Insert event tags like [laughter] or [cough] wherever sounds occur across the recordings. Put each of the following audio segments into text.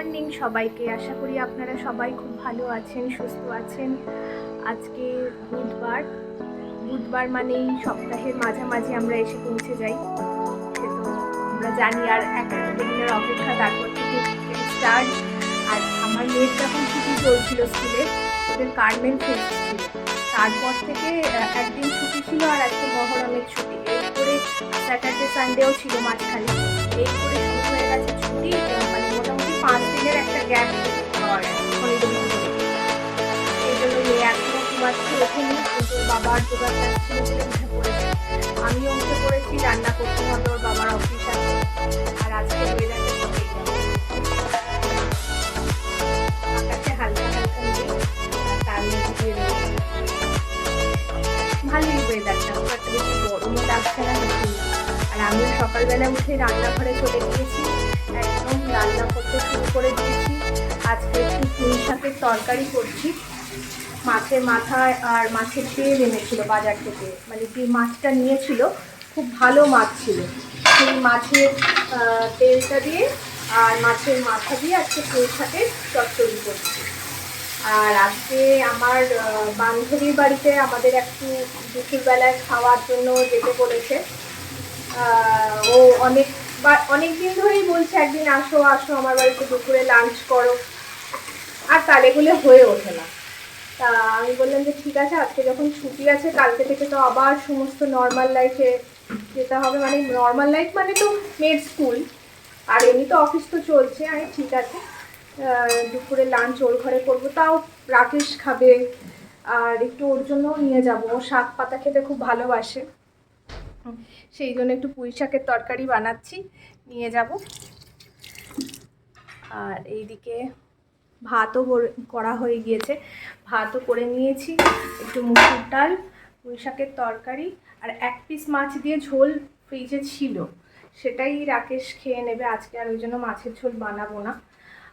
Morning সবাইকে। আশা করি আপনারা সবাই খুব ভালো আছেন, সুস্থ আছেন। আজকে বুধবার। বুধবার মানেই সপ্তাহের মাঝামাঝি আমরা এসে পৌঁছে যাই। আমরা জানি আর একটা দুটো দিনের অপেক্ষা তারপর থেকে স্টার্ট আর আমার মেয়ের যখন ছুটি চলছিল স্কুলে, ওদের কার্মেন ফেস্ট তারপর থেকে একদিন ছুটি ছিল আর একটা মহরমের ছুটি। এই করে স্যাটারডে সানডেও ছিল মাঝখানে। এই করে শুরু হয়ে গেছে ছুটি। পাঁচ দিনের একটা গেছে শনিবার এই জন্য রান্না করতে হবে বাবার অফিস আছে। আর আজকে ওয়েদারটা আকাশে হালকা হালকা ভালোই ওয়েদারটা বেশি গরমও লাগছে না আর আমিও সকালবেলা উঠে রান্নাঘরে চলে গিয়েছি। রান্না করতে শুরু করে দিয়েছি। আজকে একটু পুঁই শাকের তরকারি করছি। মাছের মাথায় আর মাছের তেল এনেছিল বাজার থেকে। মানে যে মাছটা নিয়েছিল, খুব ভালো মাছ ছিল। সেই মাছের তেলটা দিয়ে আর মাছের মাথা দিয়ে আজকে পুঁই শাকের চচ্চড়ি করছি। আর আজকে আমার বান্ধবীর বাড়িতে আমাদের একটু দুপুরবেলায় খাওয়ার জন্য যেতে বলেছে। ও অনেক বা- অনেক দিন ধরেই বলছে, একদিন আসো আসো আমার বাড়িতে দুপুরে লাঞ্চ করো। আর তালে তালেগুলো হয়ে ওঠে না। তা আমি বললাম যে, ঠিক আছে, আজকে যখন ছুটি আছে, কালকে থেকে তো আবার সমস্ত নর্মাল লাইফে যেতে হবে। মানে নর্মাল লাইফ মানে তো মেড স্কুল আর এমনি তো অফিস তো চলছে। আমি, ঠিক আছে দুপুরে লাঞ্চ ওর ঘরে করব। তাও রাকেশ খাবে, আর একটু ওর জন্যও নিয়ে যাব। শাক পাতা খেতে খুব ভালোবাসে। সেই জন্য একটু পুঁই শাকের তরকারি বানাচ্ছি, নিয়ে যাব। আর এইদিকে ভাতও কর- হয়ে গিয়েছে। ভাতও করে নিয়েছি, একটু মুসুর ডাল, পুঁই শাকের তরকারি, আর এক পিস মাছ দিয়ে ঝোল ফ্রিজে ছিল। সেটাই রাকেশ খেয়ে নেবে আজকে, আর ওই জন্য মাছের ঝোল বানাবো না।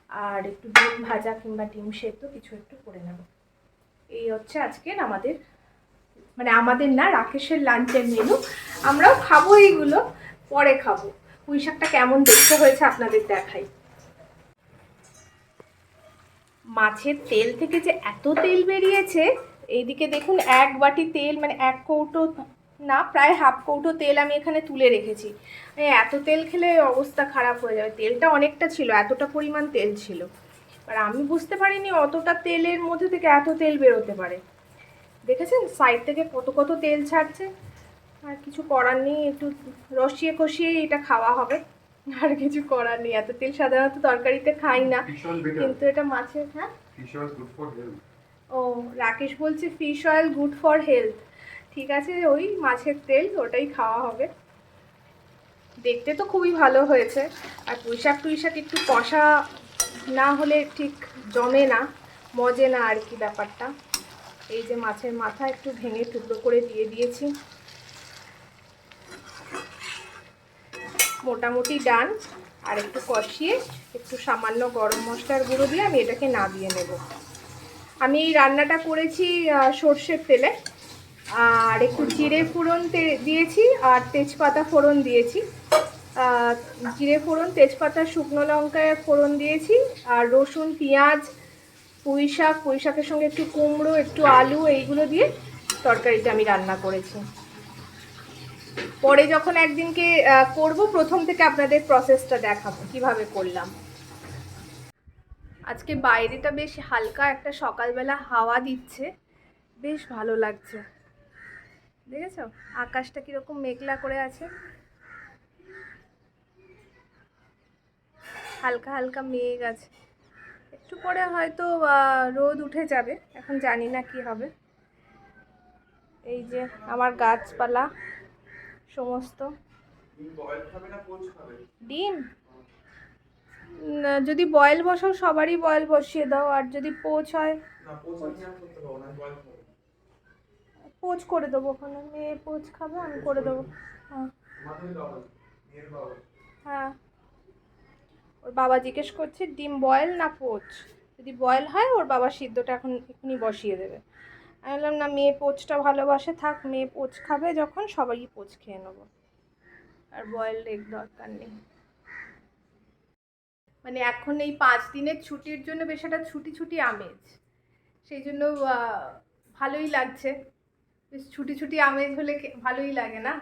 আর একটু ডিম ভাজা কিংবা ডিম সেদ্ধ কিছু একটু করে নেব। এই হচ্ছে আজকের আমাদের মানে আমাদের না রাকেশের লাঞ্চের মেনু আমরাও খাব এইগুলো, পরে খাব। পুঁই শাকটা কেমন দেখতে হয়েছে আপনাদের দেখাই। মাছের তেল থেকে যে এত তেল বেরিয়েছে, এইদিকে দেখুন এক বাটি তেল মানে এক কৌটো, না, প্রায় হাফ কৌটো তেল আমি এখানে তুলে রেখেছি। এত তেল খেলে অবস্থা খারাপ হয়ে যাবে। তেলটা অনেকটা ছিল, এতটা পরিমাণ তেল ছিল। আর আমি বুঝতে পারিনি অতটা তেলের মধ্যে থেকে এত তেল বেরোতে পারে। দেখেছেন? সাইড থেকে কত কত তেল ছাড়ছে। আর কিছু করার নেই একটু রসিয়ে কষিয়ে এটা খাওয়া হবে। আর কিছু করার নেই এত তেল সাধারণত তরকারিতে খাই না. কিন্তু এটা মাছের হ্যাঁ. ও রাকেশ বলছে fish oil good for health ঠিক আছে ওই মাছের তেল ওটাই খাওয়া হবে। দেখতে তো খুবই ভালো হয়েছে। আর পুঁইশাক টুইশাক একটু কষা না হলে ঠিক জমে না মজে না আর কি ব্যাপারটা। এই যে মাছের মাথা একটু ভেঙে টুকরো করে দিয়ে দিয়েছি। মোটামুটি ডান, আর একটু কষিয়ে একটু সামান্য গরম মশলার গুঁড়ো দিয়ে আমি এটাকে নাবিয়ে নেব। আমি এই রান্নাটা করেছি সর্ষের তেলে, আর একটু জিরে ফোড়ন দিয়েছি, আর তেজপাতা ফোড়ন দিয়েছি। জিরে ফোড়ন, তেজপাতা, শুকনো লঙ্কায় ফোড়ন দিয়েছি, আর রসুন, পেঁয়াজ পুঁই শাক পুঁই শাকের সঙ্গে একটু কুমড়ো, একটু আলু, এইগুলো দিয়ে তরকারিটা আমি রান্না করেছি। পরে যখন একদিনকে করব, প্রথম থেকে আপনাদের প্রসেসটা দেখাবো, কীভাবে করলাম। আজকে বাইরেটা বেশ হালকা, একটা সকালবেলা হাওয়া দিচ্ছে। বেশ ভালো লাগছে। দেখেছ? আকাশটা কীরকম মেঘলা করে আছে। হালকা হালকা মেঘ আছে। একটু পরে হয়তো রোদ উঠে যাবে। এখন জানি না কি হবে। এই যে আমার গাছপালা, সমস্ত। ডিম? যদি বয়েল বসাও, সবারই বয়েল বসিয়ে দাও। আর যদি পোচ হয়? পোচ করে দেবো ওখানে। মেয়ে পোচ খাবে, আমি করে দেবো। হ্যাঁ। হ্যাঁ। ওর বাবা জিজ্ঞেস করছে, ডিম বয়েল না পোচ যদি বয়েল হয়, ওর বাবা সিদ্ধটা এখন এখনই বসিয়ে দেবে। আমি বললাম, না, মেয়ে পোচটা ভালোবাসে, থাক, মেয়ে পোচ খাবে, যখন সবাই পোচ খেয়ে নেব। আর বয়েল এগ দরকার নেই। মানে এখন এই পাঁচ দিনের ছুটির জন্য বেশ একটা ছুটি ছুটি আমেজ। সেই জন্য ভালোই লাগছে। বেশ ছুটি ছুটি আমেজ হলে ভালোই লাগে না?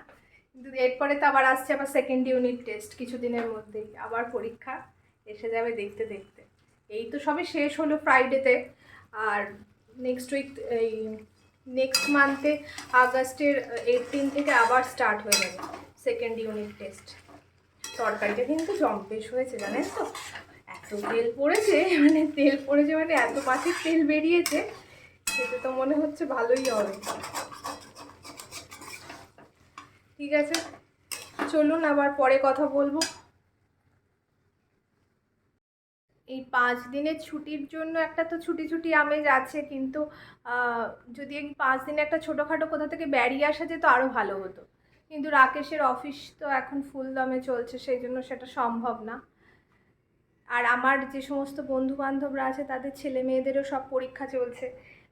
কিন্তু এরপরে তো আবার আসছে আবার সেকেন্ড ইউনিট টেস্ট কিছুদিনের মধ্যেই, আবার পরীক্ষা। এসে যাবে দেখতে দেখতে। এই তো সবে শেষ হলো ফ্রাইডেতে আর নেক্সট উইক এই নেক্সট মান্থে আগস্টের এইটিন থেকে আবার স্টার্ট হয়ে যাবে সেকেন্ড ইউনিট টেস্ট তরকারিটা কিন্তু জম্পেশ হয়েছে, জানেন তো? এত তেল পড়েছে মানে তেল পড়েছে মানে এত মাটির তেল বেরিয়েছে সেটা তো মনে হচ্ছে ভালোই হবে। ঠিক আছে, চলুন আবার পরে কথা বলব। এই পাঁচ দিনের ছুটির জন্য একটা তো ছুটি ছুটি আমেজ আছে, কিন্তু যদি এই পাঁচ দিনে একটা ছোটোখাটো কোথা থেকে বেরিয়ে আসা যেত আরও ভালো হতো। কিন্তু রাকেশের অফিস তো এখন ফুল দমে চলছে, সেই জন্য সেটা সম্ভব না। আর আমার যে সমস্ত বন্ধু বান্ধবরা আছে, তাদের ছেলে মেয়েদেরও সব পরীক্ষা চলছে।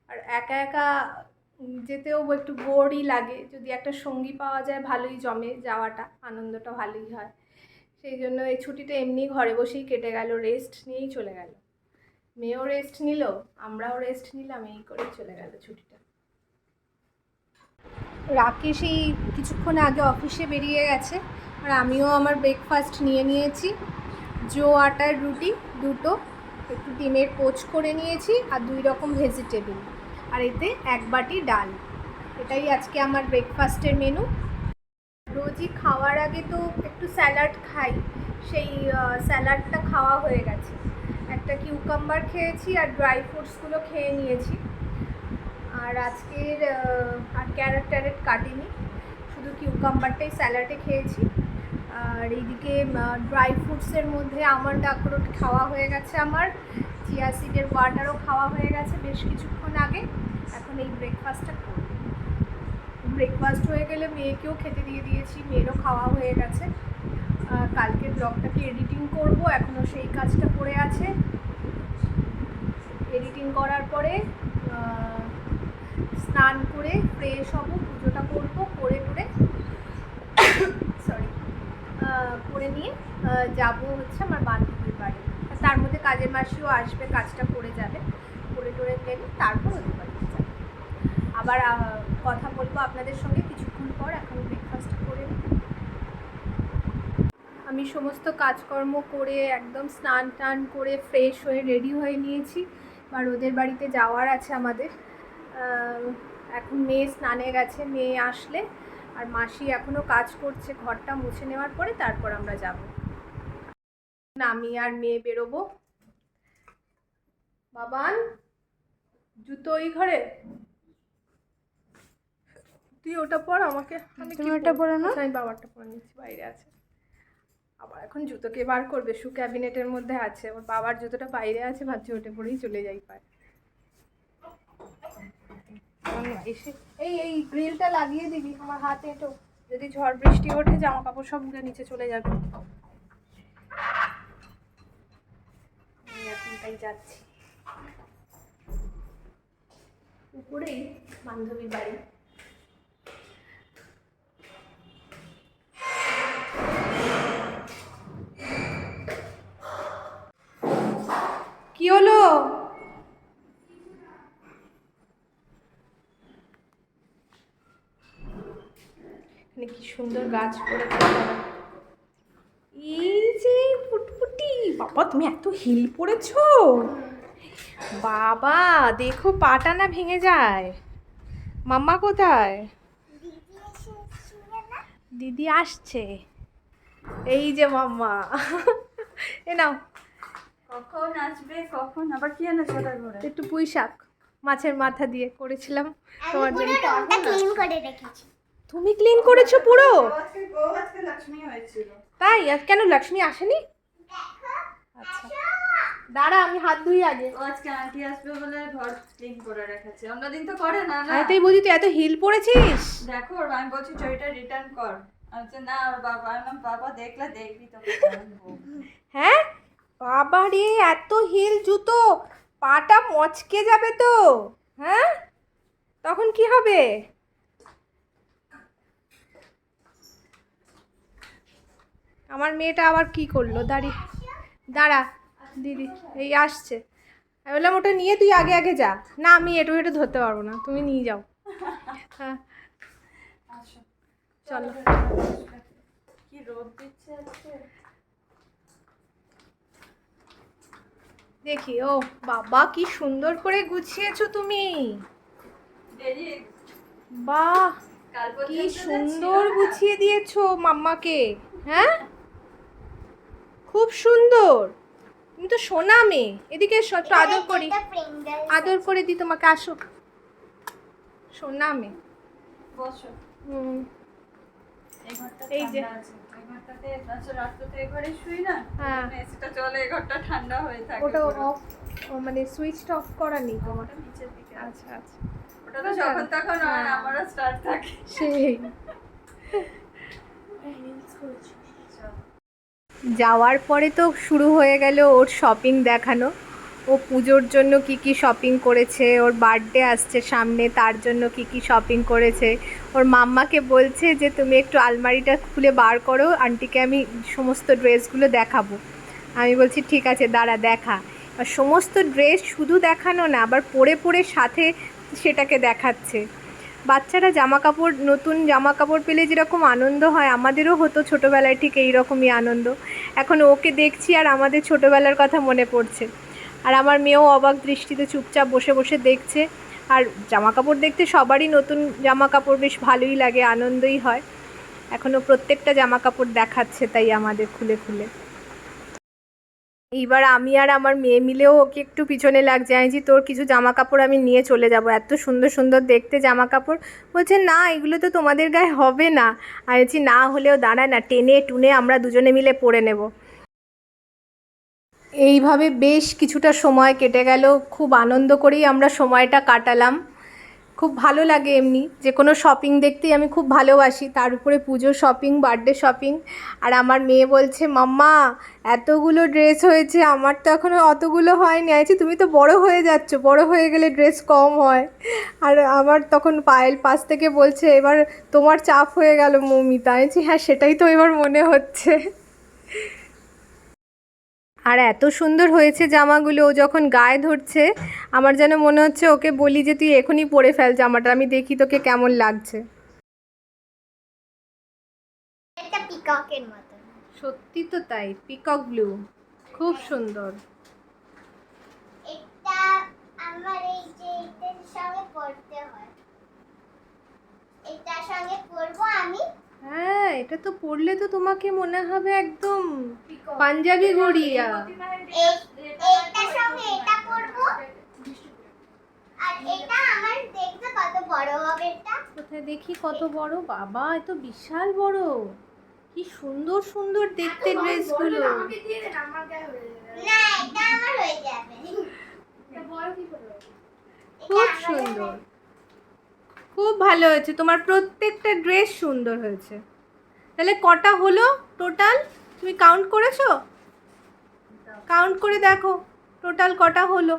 আর একা একা যেতেও একটু বোরই লাগে। যদি একটা সঙ্গী পাওয়া যায়, ভালোই জমে যাওয়াটা, আনন্দটা ভালোই হয়। সেই জন্য এই ছুটিটা এমনি ঘরে বসেই কেটে গেল রেস্ট নিয়েই চলে গেল। মেয়েও রেস্ট নিল, আমরাও রেস্ট নিলাম, এই করে চলে গেল ছুটিটা। রাকেশ এই কিছুক্ষণ আগে অফিসে বেরিয়ে গেছে, আর আমিও আমার ব্রেকফাস্ট নিয়ে নিয়েছি। জো আটার রুটি দুটো, একটু ডিমের কোচ করে নিয়েছি, আর দুই রকম ভেজিটেবল আর এতে এক বাটি ডাল। এটাই আজকে আমার ব্রেকফাস্টের মেনু রোজই খাওয়ার আগে তো একটু স্যালাড খাই। সেই স্যালাডটা খাওয়া হয়ে গেছে। একটা কিউকাম্বার খেয়েছি আর ড্রাই ফ্রুটসগুলো খেয়ে নিয়েছি। আর আজকের আর ক্যারেট ট্যারেট কাটিনি। শুধু কিউকাম্বারটাই স্যালাডে খেয়েছি। আর এইদিকে ড্রাই ফ্রুটসের মধ্যে আমার আখরোট খাওয়া হয়ে গেছে আমার। চিয়া সিডের ওয়াটারও খাওয়া হয়ে গেছে বেশ কিছুক্ষণ আগে। এখন এই ব্রেকফাস্টটা করব। ব্রেকফাস্ট হয়ে গেলে মেয়েকেও খেতে দিয়ে দিয়েছি, মেয়েরও খাওয়া হয়ে গেছে। কালকে ব্লগটাকে এডিটিং করব? এখনও সেই কাজটা পড়ে আছে। এডিটিং করার পরে স্নান করে ফ্রেশ হব, পুজোটা করব, করে করে সরি করে নিয়ে যাব হচ্ছে আমার বান্ধবীর বাড়ি। তার মধ্যে কাজের মাসিও আসবে, কাজটা করে যাবে। করে টোরে গেলে তারপর আবার কথা বলব আপনাদের সঙ্গে কিছুক্ষণ পর, এখন ব্রেকফাস্ট করে আমি সমস্ত কাজকর্ম করে একদম স্নান টান করে ফ্রেশ হয়ে রেডি হয়ে নিয়েছি বা ওদের বাড়িতে যাওয়ার আছে আমাদের। এখন মেয়ে স্নানে গেছে, মেয়ে আসলে, আর মাসি এখনও কাজ করছে ঘরটা মুছে নেওয়ার পরে, তারপর আমরা যাব। আমি আর মেয়ে বেরোবো। বাবান, জুতো ওই ঘরে? তুই ওটা পর আমাকে আমি তুমি ওটা? পরো না? আচ্ছা, আমি বাবারটা পরে নিচ্ছি বাইরে আছে। আবার এখন জুতো কে বার করবে? শু ক্যাবিনেটের মধ্যে আছে। ওর বাবার জুতোটা বাইরে আছে ভাবছি ওটা পরেই চলে যাই পায়। এসে এই এই গ্রিলটা লাগিয়ে দিবি আমার হাতে এটো যদি ঝড় বৃষ্টি ওঠে জামা কাপড় সব উড়ে নিচে চলে যাবে। আমি এখন তাই যাচ্ছি। উপরেই বান্ধবীর বাড়ি কি হলো এখানে কি সুন্দর গাছ করেছে এই যে ফুটফুটি বাবা তুমি এত হিল পড়েছো। বাবা দেখো পাটা না ভেঙে যায়। মাম্মা কোথায়? দিদি আসছে। এই যে মাম্মা। এ নাও। কখন আসবে কখন? আবার কি এনেছো ঘরে একটু পুঁই শাক মাছের মাথা দিয়ে করেছিলাম। তোমার জন্য ক্লিন করে রেখেছি। তুমি ক্লিন করেছ পুরো? তাই? কেন লক্ষ্মী আসেনি? আচ্ছা। দাঁড়া আমি হাত ধুই আগে। আজকে আন্টি আসবে বলে ঘর ক্লিন করে রেখেছে। অন্যদিন তো করে না না? তাই বলছি তুই এত হিল পড়েছিস? দেখো আমি বলছি ছবিটা রিটার্ন কর। আচ্ছা না বাবা আমি বাবা দেখলে দেখবি তো হ্যাঁ? বাবা রে এত হিল জুতো। পাটা মচকে যাবে তো। হ্যাঁ? তখন কি হবে? আমার মেয়েটা আবার কি করল? দাঁড়ি দাঁড়া দিদি এই আসছে। আমি বললাম ওটা নিয়ে তুই আগে আগে যা। না আমি এটু এটু ধরতে পারব না তুমি নিয়ে যাও। হ্যাঁ। চলো। কি রোদ দিচ্ছে দেখি ও বাবা কি সুন্দর করে গুছিয়েছো তুমি। বাহ কি সুন্দর গুছিয়ে দিয়েছ মাম্মাকে হ্যাঁ? খুব সুন্দর। তুমি তো সোনা মেয়ে। এদিকে এসো, একটু আদর করি। আদর করে দিই তোমাকে আসো সোনা মেয়ে। বসো। হুম। এই যে। ঠান্ডা আছে। এই ঘরটাতে আচ্ছা রাত্রে তো এই ঘরে শুই না? হ্যাঁ। এসিটা চলে এই ঠান্ডা হয়ে থাকে ওটা অফ মানে সুইচটা অফ করা নেই তোমার। আচ্ছা আচ্ছা। ওটা তো যখন তখন হ্যাঁ। আমারও স্টার্ট থাকে। সেই। [laughs] যাওয়ার পরে তো শুরু হয়ে গেল ওর শপিং দেখানো। ও পুজোর জন্য কি কি শপিং করেছে, ওর বার্থডে আসছে সামনে, তার জন্য কি কি শপিং করেছে। ওর মাম্মাকে বলছে যে, তুমি একটু আলমারিটা খুলে বার করো আন্টিকে আমি সমস্ত ড্রেসগুলো দেখাবো। আমি বলছি, ঠিক আছে, দাঁড়া, দেখা। সমস্ত ড্রেস শুধু দেখানো না, আবার পরে পরে সাথে সেটাকে দেখাচ্ছে। বাচ্চারা জামা কাপড় নতুন জামা কাপড় পেলে যেরকম আনন্দ হয়, আমাদেরও হতো ছোটোবেলায় ঠিক এই রকমই আনন্দ। এখন ওকে দেখছি আর আমাদের ছোটোবেলার কথা মনে পড়ছে। আর আমার মেয়েও অবাক দৃষ্টিতে চুপচাপ বসে বসে দেখছে। আর জামা কাপড় দেখতে সবারই নতুন জামা কাপড় বেশ ভালোই লাগে, আনন্দই হয়। এখনও প্রত্যেকটা জামা কাপড় দেখাচ্ছে তাই আমাদের খুলে খুলে। এইবার আমি আর আমার মেয়ে মিলেও ওকে একটু পিছনে লাগছে। আমি তোর কিছু জামা কাপড় আমি নিয়ে চলে যাব। এত সুন্দর সুন্দর দেখতে জামা কাপড় বলছে, না, এগুলো তো তোমাদের গায়ে হবে না। বলছি, না হলেও দাঁড়ায় না, টেনে টুনে আমরা দুজনে মিলে পরে নেব। এইভাবে বেশ কিছুটা সময় কেটে গেল। খুব আনন্দ করেই আমরা সময়টা কাটালাম। খুব ভালো লাগে এমনি। যে কোনো শপিং দেখতেই আমি খুব ভালোবাসি। তার উপরে পুজো শপিং বার্থডে শপিং আর আমার মেয়ে বলছে, মাম্মা, এতগুলো ড্রেস হয়েছে, আমার তো এখনও অতগুলো হয়নি। আছি তুমি তো বড় হয়ে যাচ্ছ। বড় হয়ে গেলে ড্রেস কম হয়। আর আমার তখন পায়েল পাশ থেকে বলছে, এবার তোমার চাপ হয়ে গেল, মৌমিতা। আমি হ্যাঁ সেটাই তো এবার মনে হচ্ছে। আর এত সুন্দর হয়েছে জামাগুলো ও যখন গায়ে ধরছে আমার যেন মনে হচ্ছে ওকে বলি যে তুই এখনই পরে ফেল জামাটা আমি দেখি তোকে কেমন লাগছে। পিককের সত্যি তো তাই পিকক ব্লু খুব সুন্দর। এটা আমার এই যে এটার সঙ্গে পড়তে হয়। এটার সঙ্গে পরবো আমি হ্যাঁ এটা তো পড়লে তো তোমাকে মনে হবে একদম পাঞ্জাবি গড়িয়া। এই- এইটার সঙ্গে এটা পরবো আর এটা আমার দেখতে কত বড় হবে এটা? কোথায় দেখি কত বড়? বাবা এ তো বিশাল বড়। কি সুন্দর সুন্দর দেখতে ড্রেসগুলো। না এটা আমার হয়ে যাবে। খুব সুন্দর। খুব ভালো হয়েছে। তোমার প্রত্যেকটা ড্রেস সুন্দর হয়েছে। তাহলে কটা হলো টোটাল তুমি কাউন্ট করেছ? কাউন্ট করে দেখো টোটাল কটা হলো?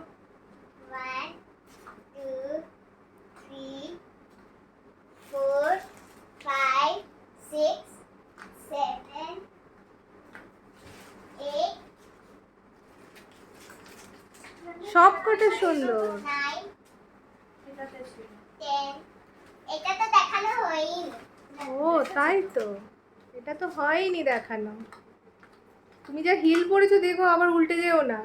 সব কটা সুন্দর। এটা তো দেখানো হয়নি। ও তাই তো। এটা তো হয়নি দেখানো। তুমি যা হিল পরেছো দেখো আবার উল্টে যেও না।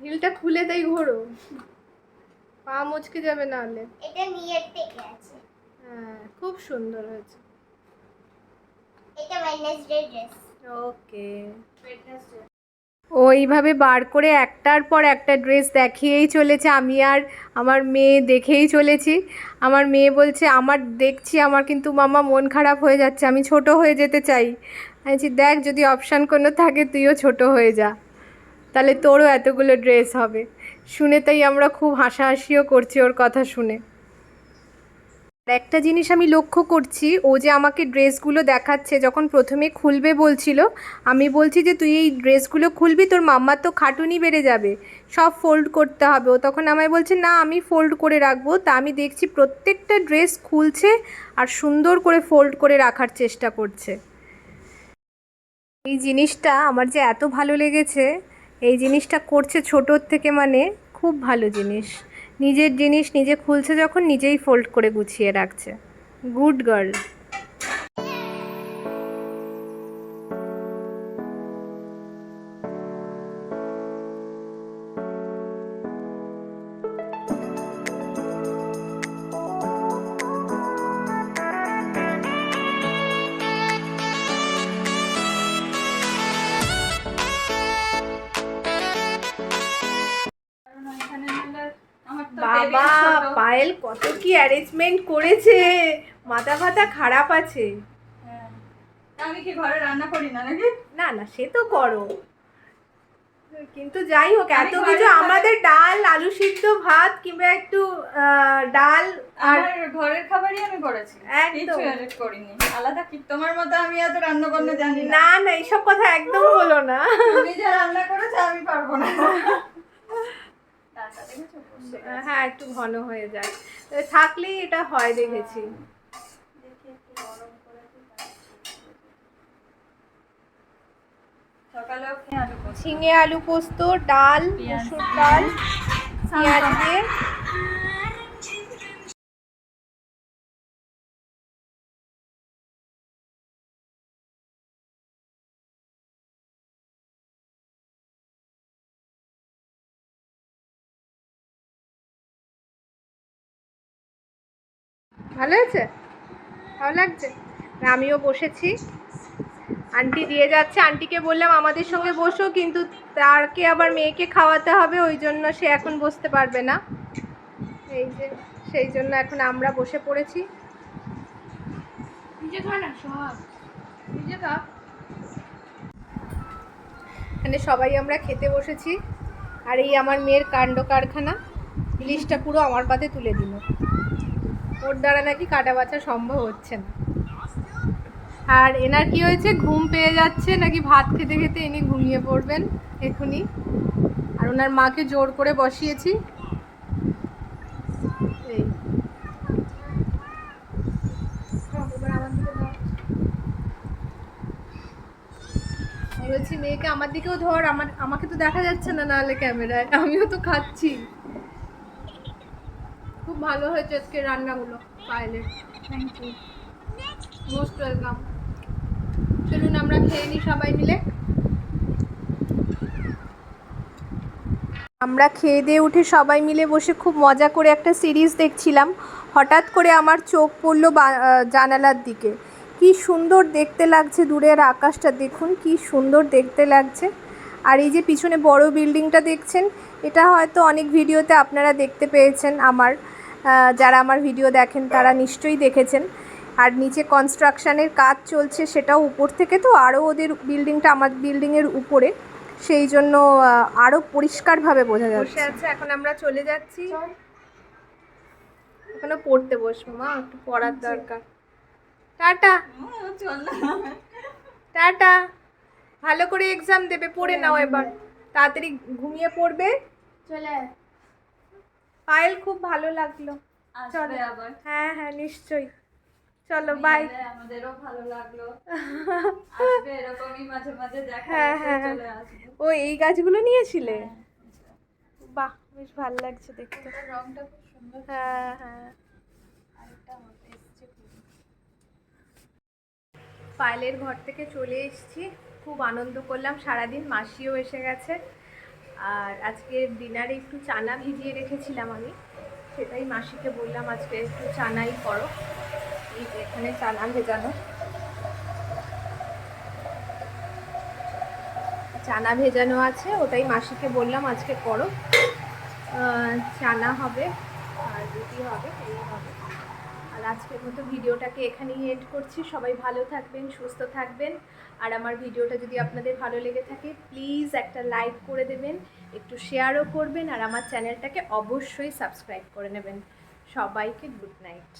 হিলটা খুলে তাই ঘোরো। পা মুচকে যাবে না নাহলে এটা নিয়ের থেকে আছে। হ্যাঁ খুব সুন্দর হয়েছে। এটা ওয়েডনেসডে ড্রেস ওকে। ও এইভাবে বার করে একটার পর একটা ড্রেস দেখিয়েই চলেছে। আমি আর আমার মেয়ে দেখেই চলেছি। আমার মেয়ে বলছে, আমার দেখছি, আমার কিন্তু মামা মন খারাপ হয়ে যাচ্ছে, আমি ছোট হয়ে যেতে চাই। আমি দেখ, যদি অপশান কোনো থাকে, তুইও ছোট হয়ে যা। তাহলে তোরও এতগুলো ড্রেস হবে। শুনে তাই আমরা খুব হাসাহাসিও করছি ওর কথা শুনে। একটা জিনিস আমি লক্ষ্য করছি, ও যে আমাকে ড্রেসগুলো দেখাচ্ছে, যখন প্রথমে খুলবে বলছিল, আমি বলছি যে, তুই এই ড্রেসগুলো খুলবি, তোর মাম্মার তো খাটুনি বেড়ে যাবে, সব ফোল্ড করতে হবে। ও তখন আমায় বলছে, না, আমি ফোল্ড করে রাখব। তা আমি দেখছি প্রত্যেকটা ড্রেস খুলছে আর সুন্দর করে ফোল্ড করে রাখার চেষ্টা করছে। এই জিনিসটা আমার যে এত ভালো লেগেছে, এই জিনিসটা করছে ছোটোর থেকে মানে খুব ভালো জিনিস। নিজের জিনিস নিজে খুলছে যখন নিজেই ফোল্ড করে গুছিয়ে রাখছে। গুড গার্ল পায়েল কত কি অ্যারেঞ্জমেন্ট করেছে? মাথা ফাতা খারাপ আছে। হ্যাঁ। আমি কি ঘরে রান্না করি না নাকি? না না সে তো করো। কিন্তু যাই হোক এত কিছু আমাদের ডাল আলু সিদ্ধ ভাত কিংবা একটু ডাল আর ঘরের খাবারই আমি করেছি। একদম। করিনি। আলাদা কি তোমার মতো আমি এত রান্না বান্না জানি না। না এইসব কথা একদম হলো না। তুমি যা রান্না করেছ আমি পারব না [laughs] ডালটা দেখেছ? বসে গেছে। হ্যাঁ একটু ঘন হয়ে যায়। থাকলেই এটা হয় দেখেছি। ঝিঙে আলু পোস্ত ডাল মুসুর মসুর ডাল পেঁয়াজ দিয়ে ভালো আছে? ভালো লাগছে? আমিও বসেছি। আন্টি দিয়ে যাচ্ছে। আন্টিকে বললাম আমাদের সঙ্গে বসো কিন্তু তারকে আবার মেয়েকে খাওয়াতে হবে ওই জন্য সে এখন বসতে পারবে না। এই যে সেই জন্য এখন আমরা বসে পড়েছি। এখানে সবাই আমরা খেতে বসেছি। আর এই আমার মেয়ের কাণ্ড কারখানা। ইলিশটা পুরো আমার পাতে তুলে দিল। ওর দ্বারা নাকি কাটা বাছা সম্ভব হচ্ছে না। আর এনার কি হয়েছে? ঘুম পেয়ে যাচ্ছে, নাকি ভাত খেতে খেতে ইনি ঘুমিয়ে পড়বেন? এখনই আর ওনার মাকে জোর করে বসিয়েছি। এই। বলছি, মেয়েকে আমার দিকেও ধর, আমার আমাকে তো দেখা যাচ্ছে না নাহলে ক্যামেরায়। আমিও তো খাচ্ছি। ভালো হয়েছে আজকে রান্নাগুলো, পায়েলের। থ্যাংক ইউ মোস্ট ওয়েলকাম চলুন আমরা খেয়ে নিই সবাই মিলে। আমরা খেয়ে দিয়ে উঠে সবাই মিলে বসে খুব মজা করে একটা সিরিজ দেখছিলাম। হঠাৎ করে আমার চোখ পড়ল জানালার দিকে। কি সুন্দর দেখতে লাগছে দূরের আকাশটা, দেখুন কি সুন্দর দেখতে লাগছে। আর এই যে পিছনে বড় বিল্ডিংটা দেখছেন, এটা হয়তো অনেক ভিডিওতে আপনারা দেখতে পেয়েছেন আমার। যারা আমার ভিডিও দেখেন তারা নিশ্চয়ই দেখেছেন। আর নিচে কনস্ট্রাকশানের কাজ চলছে সেটাও উপর থেকে তো আরও ওদের বিল্ডিংটা আমার বিল্ডিংয়ের উপরে। সেই জন্য আরও পরিষ্কারভাবে বোঝা যাচ্ছে। বসে আছে এখন আমরা চলে যাচ্ছি। এখনও পড়তে বসবো মা একটু পড়ার দরকার। টাটা। টাটা। ভালো করে এক্সাম দেবে পড়ে নাও এবার। তাড়াতাড়ি ঘুমিয়ে পড়বে। চলে পায়েল খুব ভালো লাগল। আসবে আবার। হ্যাঁ হ্যাঁ নিশ্চয়ই। চলো বাই আমাদেরও ভালো লাগল। [laughs] আসবে এরকমই মাঝে মাঝে দেখা হ্যাঁ, হ্যাঁ, হ্যাঁ। চলে ও এই গাছগুলো নিয়েছিলে? বাহ বেশ ভালো লাগছে দেখতে। রংটা খুব সুন্দর হ্যাঁ হ্যাঁ। পায়েলের ঘর থেকে চলে এসেছি। খুব আনন্দ করলাম। সারাদিন মাসিও এসে গেছে। আর আজকে ডিনারে একটু চানা ভিজিয়ে রেখেছিলাম আমি। সেটাই মাসিকে বললাম আজকে একটু চানাই করো। এখানে চানা ভেজানো। চানা ভেজানো আছে, ওটাই মাসিকে বললাম আজকে করো। চানা হবে, আর রুটি হবে, এই হবে। আজকের মতো ভিডিওটাকে এখানেই এন্ড করছি। সবাই ভালো থাকবেন, সুস্থ থাকবেন। আর আমার ভিডিওটা যদি আপনাদের ভালো লেগে থাকে প্লিজ একটা লাইক করে দেবেন, একটু শেয়ারও করবেন, আর আমার চ্যানেলটাকে অবশ্যই সাবস্ক্রাইব করে নেবেন। সবাইকে গুড নাইট